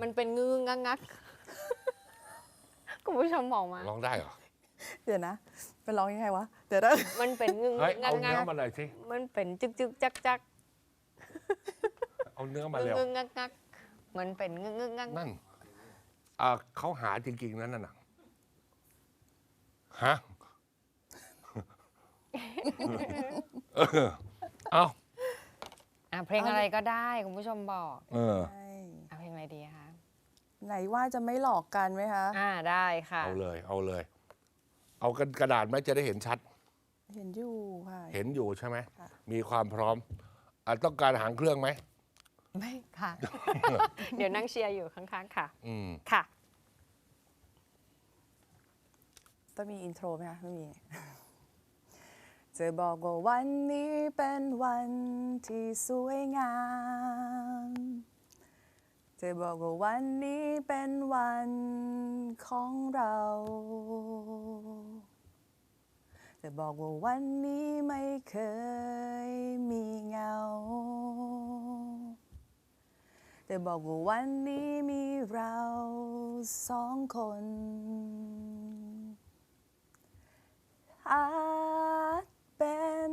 มันเป็นงึงงักงักคุณผู้ชมบอกมา ร้องได้เหรอ เดี๋ยวนะเป็นร้องยังไงวะ เดี๋ยวนะมันเป็นงึงเฮ้ย งัเอากงัเนื้อกมาหน่อยสิ มันเป็นจึกจึกจักจักเอาเนื้อมางึเร็วงงักงักมันเป็นงึงงึกงักนั่นอ่าเขาหาจริงๆ นั่นน่ะฮะ เออเอาอะเพลงอะไรก็ได้คุณผู้ชมบอก เออ ใช่ อะเพลงอะไรดีคะ ไหนว่าจะไม่หลอกกันไหมคะอ่าได้ค่ะ เอาเลยเอาเลย เอากันกระดาษไหมจะได้เห็นชัด เห็นอยู่ค่ะ เห็นอยู่ใช่ไหมค่ะ มีความพร้อมอะต้องการหางเครื่องไหมไม่ค่ะ เดี๋ยวนั่งเชียร์อยู่ข้างๆค่ะ อืมค่ะ ต้องมีอินโทรไหมคะไม่มี จะบอกว่าวันนี้เป็นวันที่สวยงาม จะบอกว่าวันนี้เป็นวันของเรา จะบอกว่าวันนี้ไม่เคยมีเงา จะบอกว่าวันนี้มีเราสองคนอาจเป็น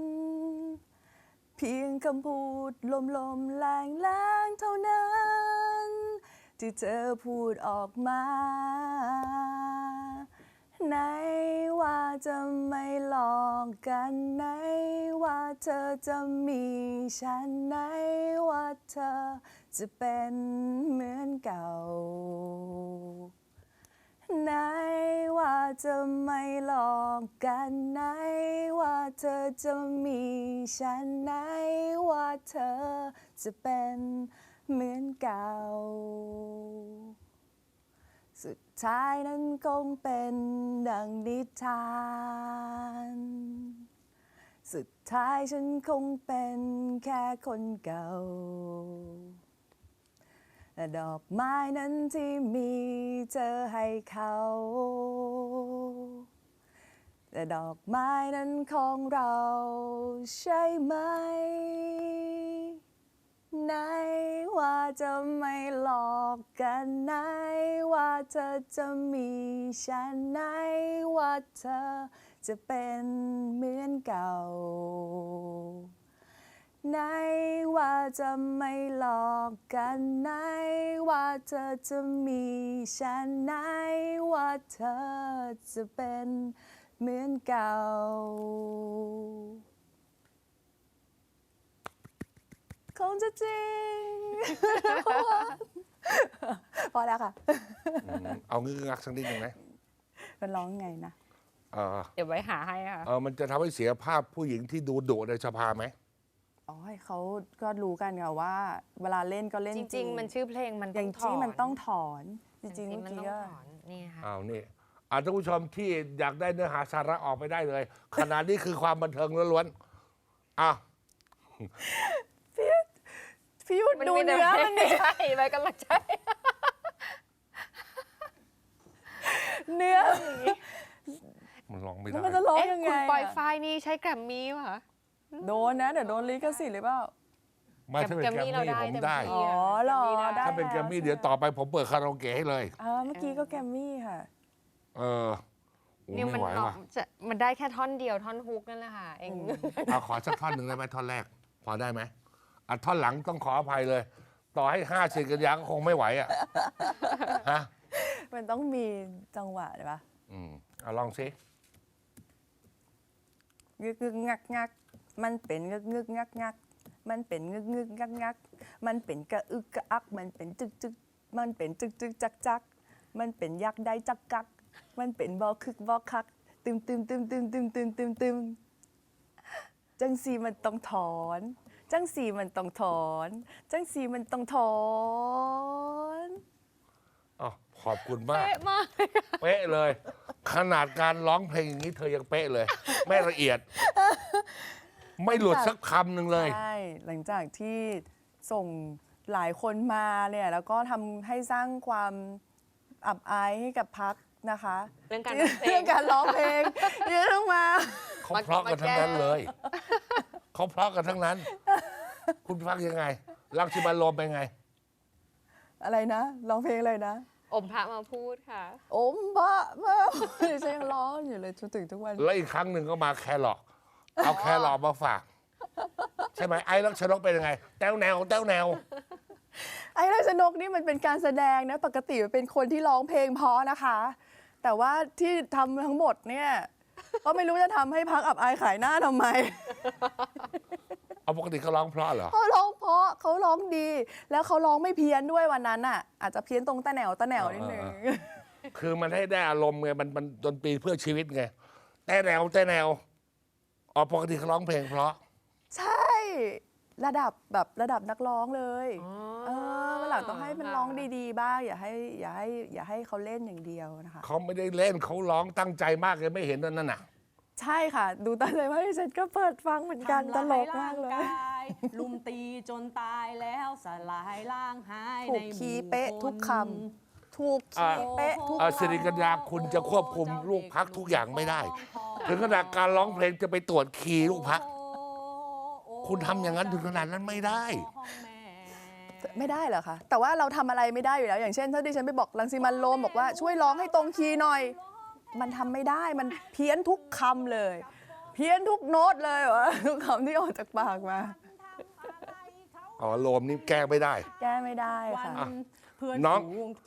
เพียงคำพูดลมๆแรงๆเท่านั้น ที่เธอพูดออกมา ไหนว่าจะไม่หลอกกันไหนว่าเธอจะมีฉันไหนว่าเธอจะเป็นเหมือนเก่าไหนว่าจะไม่หลอกกันไหนว่าเธอจะมีฉันไหนว่าเธอจะเป็น เหมือนเก่า สุดท้ายนั้นคงเป็นดังนิทาน สุดท้ายฉันคงเป็นแค่คนเก่าและดอกไม้นั้นที่มีเธอให้เขาแต่ดอกไม้นั้นของเราใช่ไหม จะไม่หลอกกันไหน ว่าเธอจะมีฉันไหน ว่าเธอจะเป็นเหมือนเก่า ไหนว่าจะไม่หลอกกันไหน ว่าเธอจะมีฉันไหน ว่าเธอจะเป็นเหมือนเก่า คงจะจริง พอแล้วค่ะ อืมเอางึกงักสักนิดหนึ่งไหมมันร้องไงนะ เออเดี๋ยวไว้หาให้ค่ะ เออมันจะทำให้เสียภาพผู้หญิงที่ดูดุในสภาไหม อ๋อเขาก็รู้กันค่ะว่า เวลาเล่นก็เล่นจจริริงงๆ มันชื่อเพลงมันอต้ย่าองงถที่อนมันต้องถอน จริงๆๆเมื่อมันกี้ต้องก็ถอนนี่ค่ะอ้าวนี่อ่าท่านผู้ชมที่อยากได้เนื้อหาสาระออกไปได้เลยขนาดนี้คือความบันเทิงล้วนๆอ้าว พี่ยุทธดูเนื้อมันดิใช่ไปกำลังใจเนื้อมันร้องไม่แล้วได้มันจะร้องเอ๊ะยังไงคุณปอยอะไฟล์นี่ใช้แกรมมี่ป่ะคะ โดนนะเดี๋ยวโดนลิขสิทธิ์หรือเปล่าไม่ถ้าเป็นแกรมมี่เราได้ผมเต็มได้ที่ อ๋อเหรอได้ถ้าเป็นแกรมมี่เดี๋ยวต่อไปผมเปิดคาราโอเกะให้เลย อ่าเมื่อกี้ก็แกรมมี่ค่ะ เออโอ้เนี่ยมัไม่นไหวเนาะว่ะจะมันได้แค่ท่อนเดียวท่อนฮุกนั่นแหละค่ะเอง เอาขอสักท่อนหนึ่งได้ไหมท่อนแรก พอได้ไหม อะท่อนหลังต้องขออภัยเลย ต่อให้ห้าสิบกันยาก็คงไม่ไหวอะฮะมันต้องมีจังหวะใช่ปะอืมเอาลองสิงึกงึกงักงักมันเป็นงึกงึกงักงักมันเป็นงึกงึกงักงักมันเป็นกระอึกกระอัก มันเป็นจึกจึกมันเป็นจึกจึกจักจักมันเป็นยักษ์ได้จักกัก มันเป็นบอคึกบอคัก ตึมตึมตึมตึมตึมตึมตึมตึมจังสีมันต้องถอน จังสีมันต้องถอน จังสีมันต้องถอนอ๋อขอบคุณมาก เป๊ะมากเป๊ะเลย ขนาดการร้องเพลงอย่างนี้เธอยังเป๊ะเลย ไม่ละเอียด ไม่หลุดสักคำหนึ่งเลย ใช่หลังจากที่ส่งหลายคนมาเนี่ยแล้วก็ทำให้สร้างความอับอายให้กับพักนะคะ เรื่องการร้องเพลง เรื่องการร้องเพลงเยอะต้องมาเขาเพราะกันทั้งนั้นเลย เขาเพราะกันทั้งนั้น คุณฟังยังไง รังสิมันโรมเป็นไง อะไรนะร้องเพลงอะไรนะอมพระมาพูดค่ะอมบะมาดิฉันยังร้องอยู่เลยจนถึงทุกวัน แล้วอีกครั้งหนึ่งก็มาแครอทเอาแครอทมาฝาก ใช่ไหมไอ้ลักษณกเป็นยังไง แต้วแนวแต้วแนว ไอ้ราชนกนี่มันเป็นการแสดงนะ ปกติมันเป็นคนที่ร้องเพลงเพราะนะคะ แต่ว่าที่ทำทั้งหมดเนี่ย ก็ไม่รู้จะทำให้พักอับอายขายหน้าทำไม เอาปกติเขาร้องเพราะเหรอ เขาร้องเพราะเขาร้องดี แล้วเขาร้องไม่เพี้ยนด้วยวันนั้นอะ อาจจะเพี้ยนตรงตะแหนวตะแหนวนิดนึงเออคือมันให้ได้อารมณ์ไง มันมันดนตรีเพื่อชีวิตไง แต่แนวแต่แนวอ๋อปกติเขาร้องเพลงเพราะ ใช่ ระดับแบบระดับนักร้องเลยอ๋อเออวันหลังต้องให้มันค่ะร้องดีๆ บ้างอย่าให้อย่าให้อย่าให้เขาเล่นอย่างเดียวนะคะ เขาไม่ได้เล่นเขาร้องตั้งใจมากเลยไม่เห็นนั่นน่ะ ใช่ค่ะ ดูตอนเลยว่าดิฉันก็เปิดฟังเหมือนกันตลกมากเลย ทำร้ร่างกายลุมตีจนตายแล้วสลายล่างหายถูในกหมู่คีย์เป๊ะนทุกคำถูกคีย์เป๊ะทุกเอ่อคสิริกัญญาคุณจะควบคุมลูกพักทุกอย่างไม่ได้ ถึงขนาดการร้องเพลงจะไปตรวจคีย์ลูกพัก คุณทำอย่างนั้นถึงขนาดนั้นไม่ได้ำไม่ได้เหรอคะแต่ว่าเราทำอะไรไม่ได้อยู่แล้ว อย่างเช่น ถ้าดิฉันไปบอกลังสิมันต์โรมบอกว่าช่วยร้องให้ตรงคีย์หน่อย มันทำไม่ได้มันเพี้ยนทุกคำเลย เพี้ยนทุกโน้ตเลยวะทุกคำที่ออกจากปากมา อ๋อโลมนี่แก้ไม่ได้ แก้ไม่ได้วันค่ะเพื่อนน้องฝูง